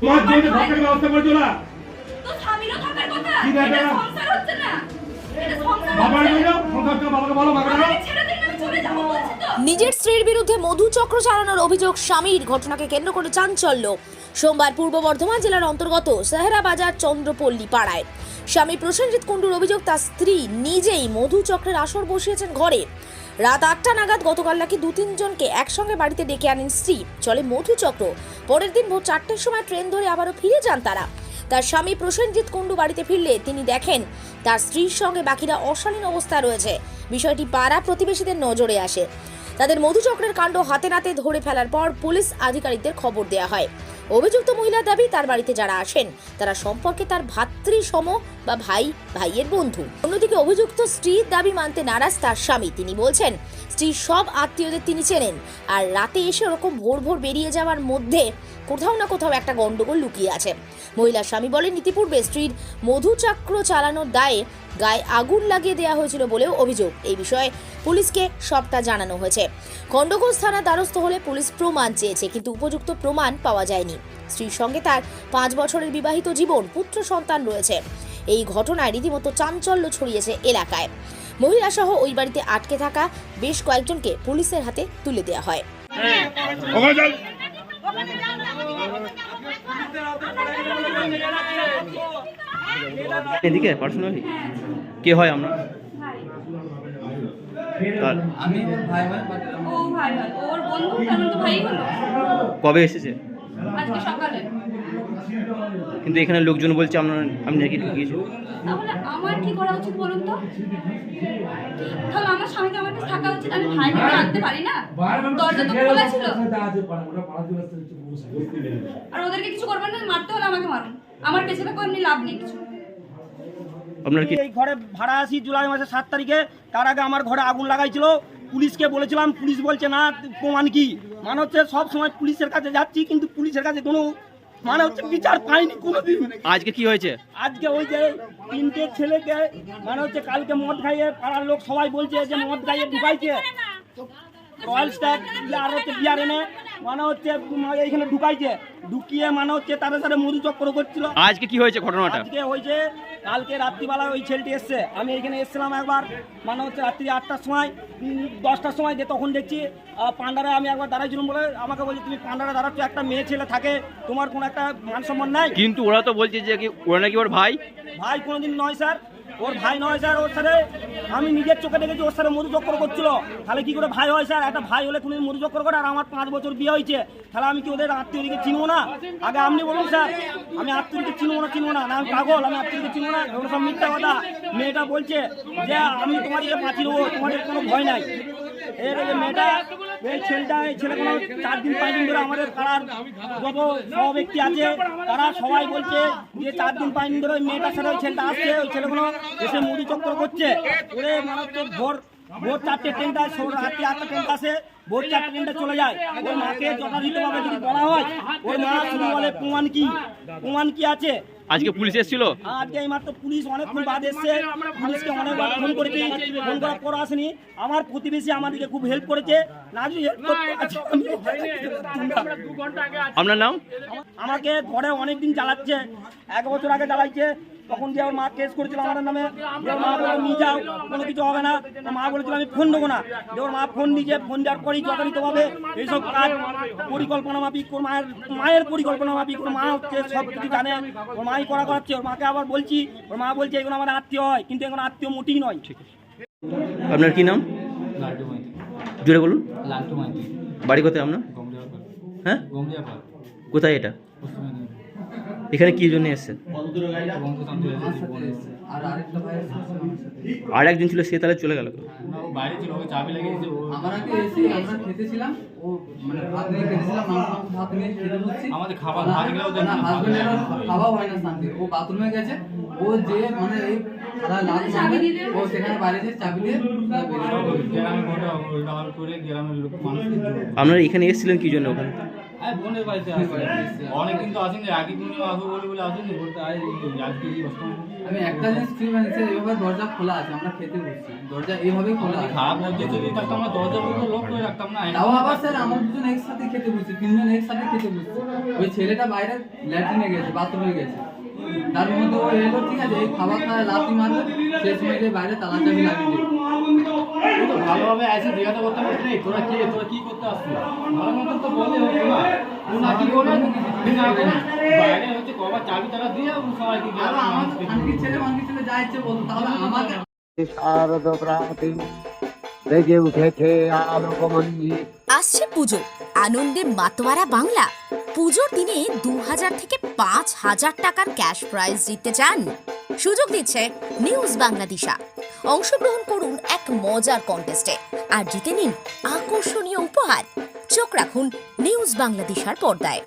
তোমার জন্য থাকার ব্যবস্থা করে তোলা তো স্বামীরও থাকার কথা। কি ব্যাপার? এটা সংসার হচ্ছে না। বাবার জন্য সংসার বাবাকে বলো মাকে বলো। নিজের স্ত্রীর বিরুদ্ধে মধু চক্র চালানোর অভিযোগ স্বামীর, ঘটনাকে কেন্দ্র করে চাঞ্চল্য। সোমবার পূর্ব বর্ধমান জেলার অন্তর্গত সাহেরা বাজার চন্দ্রপল্লী পাড়ায়। স্বামী প্রসেনজিৎ কুণ্ডুর অভিযোগ, তার স্ত্রী নিজেই মধু চক্রের আসর বসিয়েছেন ঘরে। রাত আটটা নাগাদ গতকাল নাকি দু তিনজনকে একসঙ্গে বাড়িতে ডেকে আনেন স্ত্রী। চলে মধু চক্র। পরের দিন ভোর চারটের সময় ট্রেন ধরে আবারও ফিরে যান তারা। তার স্বামী প্রসেনজিৎ কুণ্ডু বাড়িতে ফিরলে তিনি দেখেন তার স্ত্রীর সঙ্গে বাকিরা অশালীন অবস্থায় রয়েছে। বিষয়টি পাড়া প্রতিবেশীদের নজরে আসে। তাদের মধুচক্রের কাণ্ড হাতে নাতে ধরে ফেলার পর পুলিশ আধিকারিকদের খবর দেওয়া হয়। অভিযুক্ত মহিলার দাবি, তার বাড়িতে যারা আসেন, তারা সম্পর্কে তার ভাতৃ সম বা ভাই, ভাইয়ের বন্ধু। অন্যদিকে অভিযুক্ত স্ত্রীর দাবি মানতে নারাজ তার স্বামী। তিনি বলছেন, স্ত্রীর সব আত্মীয়দের তিনি চেনেন। আর রাতে এসে ওরকম ভোর ভোর বেরিয়ে যাওয়ার মধ্যে কোথাও না কোথাও একটা গন্ডগোল লুকিয়ে আছে। মহিলা স্বামী বলেন, ইতিপূর্বে স্ত্রীর মধুচক্র চালানোর দায়ে গায়ে আগুন লাগিয়ে দেওয়া হয়েছিল বলেও অভিযোগ। এই বিষয়ে পুলিশকে সবটা জানানো হয়েছে। খণ্ডঘোষ থানা দ্বারস্থ হলে পুলিশ প্রমাণ চেয়েছে, কিন্তু উপযুক্ত প্রমাণ পাওয়া যায়নি। স্ত্রীর সঙ্গে তার পাঁচ বছরের বিবাহিত জীবন, পুত্র সন্তান রয়েছে। এই ঘটনায় রীতিমতো চাঞ্চল্য ছড়িয়েছে এলাকায়। মহিলা সহ ওই বাড়িতে আটকে থাকা বেশ কয়েকজনকে পুলিশের হাতে তুলে দেওয়া হয়। এদিকে পার্সোনালি কে? হয় আমরা? কবে এসেছে? আজকে সকালে। কিন্তু এখানে লোকজন বলছে আমরা আমি নাকি ঢুকিয়েছি। তাহলে আমার কি করা উচিত বলুন তো? তাহলে আমার স্বামীকে আমার কাছে থাকা উচিত আমি ভাইকে আনতে পারি না। দরজা তো খোলা ছিল। আর ওদেরকে কিছু করবেন না মারতে হলে আমাকে মারুন। আমার পেছনে কোনো এমনি লাভ নেই কিছু। আপনার কি এই ঘরে ভাড়া আসি জুলাই মাসের সাত তারিখে তার আগে আমার ঘরে আগুন লাগাইছিল। পুলিশকে বলেছিলাম পুলিশ বলছে না প্রমাণ কি? মানে হচ্ছে সব সময় পুলিশের কাছে যাচ্ছি কিন্তু পুলিশের কাছে কোনো মানে হচ্ছে বিচার পাইনি কোনোদিন। আজকে কি হয়েছে? আজকে ওই যে তিনটে ছেলেকে মানে হচ্ছে কালকে মদ খাইয়ে পাড়ার লোক সবাই বলছে যে মদ খাইয়ে ঢুকাইছে। রয়্যাল স্ট্যাগ আর হচ্ছে বিয়ার এনে মানে হচ্ছে এইখানে ঢুকাইছে। ঢুকিয়ে মানে হচ্ছে তাদের সাথে মধু চক্র করছিল। আজকে কি হয়েছে ঘটনাটা? আজকে হয়েছে কালকে রাত্রিবেলা ওই ছেলেটি এসছে। আমি এখানে এসেছিলাম একবার মানে হচ্ছে রাত্রি আটটার সময় দশটার সময় যে তখন দেখছি পান্ডারে আমি একবার দাঁড়াইছিলাম বলে আমাকে বলছে তুমি পান্ডারে দাঁড়াচ্ছ একটা মেয়ে ছেলে থাকে তোমার কোনো একটা মান সম্মান নাই? কিন্তু ওরা তো বলছে যে কি ওরা নাকি ওর ভাই? ভাই কোনোদিন নয় স্যার। ওর ভাই নয় স্যার, ওর সাথে আমি নিজের চোখে দেখেছি, ওর সাথে মধু চক্র করছিল। তাহলে কি করে ভাই হয় স্যার? একটা ভাই হলে কোনোদিন মধু চক্র করে আর আমার পাঁচ বছর বিয়ে হয়েছে। তাহলে আমি কি ওদের আত্মীয়দিকে চিনবো না? আগে আপনি বলুন স্যার, আমি আত্মীয়দিকে চিনবো না চিনবো না। না, আমি পাগল, আমি আত্মীয়দিকে চিনবো না। এগুলো সব মিথ্যা কথা। মেয়েটা বলছে যে, আমি তোমাদেরকে বাঁচিয়ে দেবো, তোমাদের কোনো ভয় নাই। এর মেয়েটা ছেলেটা, এই ছেলেগুলো চার দিন দিন ধরে ব্যক্তি আছে, তারা সবাই বলছে যে চার দিন দিন ধরে ওই ওই ছেলেটা আসছে, ওই ছেলেগুলো এসে চক্র করছে। মানে ভোর ভোর চারটে ট্রেনটা রাত্রি আটটা ট্রেনটা আসে। ভোর চারটে ট্রেনটা চলে যায়। ওর মাকে যথাযথভাবে যদি বলা হয় ওর মা শুধু বলে প্রমাণ কি? প্রমাণ কি আছে? আজকে পুলিশ এসেছিল? আজকে এই মাত্র পুলিশ অনেকক্ষণ বাদ এসছে। পুলিশকে অনেকবার ফোন করেছি ফোন করার পর আসেনি। আমার প্রতিবেশী আমাদেরকে খুব হেল্প করেছে। না যদি আপনার নাম? আমাকে ঘরে অনেক দিন জ্বালাচ্ছে। এক বছর আগে জ্বালাইছে। তখন যে ওর মা কেস করেছিল আমার নামে। যে ওর মা বলে নিয়ে যাও কোনো কিছু হবে না। মা বলেছিল আমি ফোন দেবো না। যে ওর মা ফোন নিয়ে ফোন দেওয়ার পরেই যথাযথভাবে এইসব কাজ পরিকল্পনা মাফিক ওর মায়ের মায়ের পরিকল্পনা মাফিক ওর মা হচ্ছে সব কিছু জানে ওর মাই করা করাচ্ছে ওর মাকে আবার বলছি ওর মা বলছে এগুলো আমার আত্মীয় হয় কিন্তু এখন আত্মীয় মোটেই নয়। আপনার কি নাম? লাল্টু জুড়ে বলুন। বাড়ি কোথায় আপনার? হ্যাঁ? কোথায় এটা? এখানে কি জন্য এসেছেন? আর আরেকটা ভাই আছে আমার সাথে আর একজন ছিল সে তাহলে চলে গেল না বাইরে ছিল ওকে চাবি লাগিয়েছে ও আমরা আগে এসে আমরা খেতেছিলাম ও মানে ভাত নিয়ে খেতেছিলাম মাংস মাংস ভাত নিয়ে খেতে বসছি। আমাদের খাবার ভাত গেলেও না না, হাজবেন্ডের খাওয়া হয় না শান্তি। ও বাথরুমে গেছে ও যে মানে এই সারা লাল চাবি দিয়ে দেবে। ও সেখানে বাইরে যে চাবি দিয়ে গ্রামে ঘটা উল্টা করে গ্রামের লোক মানুষকে আপনারা এখানে এসেছিলেন কি জন্য ওখানে? আরে বোনের বাড়িতে আসি অনেকদিন তো আসেনি আগে পূর্ণিমা আসব বলে বলে আসেনি বলতে আরে আজকে এই অষ্টম আমি একটা জিনিস ফিল এইভাবে দরজা খোলা আছে আমরা খেতে বসছি। দরজা এইভাবেই খোলা আছে। খারাপ লাগছে যদি থাকতো আমরা দরজা বন্ধ লক করে রাখতাম না তাও আবার স্যার আমরা দুজন একসাথে খেতে বসছি তিনজন একসাথে খেতে বসছি। ওই ছেলেটা বাইরে ল্যাট্রিনে গেছে বাথরুমে গেছে। তার মধ্যে ও এলো ঠিক আছে এই খাবার খাওয়া লাথি সে সময় গিয়ে বাইরে তালা চাবি লাগিয়ে ভালোভাবে আসে জিজ্ঞাসা করতে পারছিস রে তোরা কে? তোরা কি করতে আসছিস? ভালো মতন তো বলে হতো না। ও কি করে বাইরে হচ্ছে কবার চাবি তারা দিয়ে সবাইকে আর ছেলে মানকির ছেলে যা ইচ্ছে বলতো তাহলে আমাকে শারদ প্রাতি রেগে উঠেছে আলোকমঞ্জি আসছে পুজো আনন্দে মাতোয়ারা বাংলা। পুজোর দিনে দু হাজার থেকে পাঁচ হাজার টাকার ক্যাশ প্রাইজ জিততে চান। সুযোগ দিচ্ছে নিউজ বাংলাদেশা। অংশগ্রহণ করুন এক মজার কন্টেস্টে আর জিতে নিন আকর্ষণীয় উপহার। চোখ রাখুন নিউজ বাংলাদেশার পর্দায়।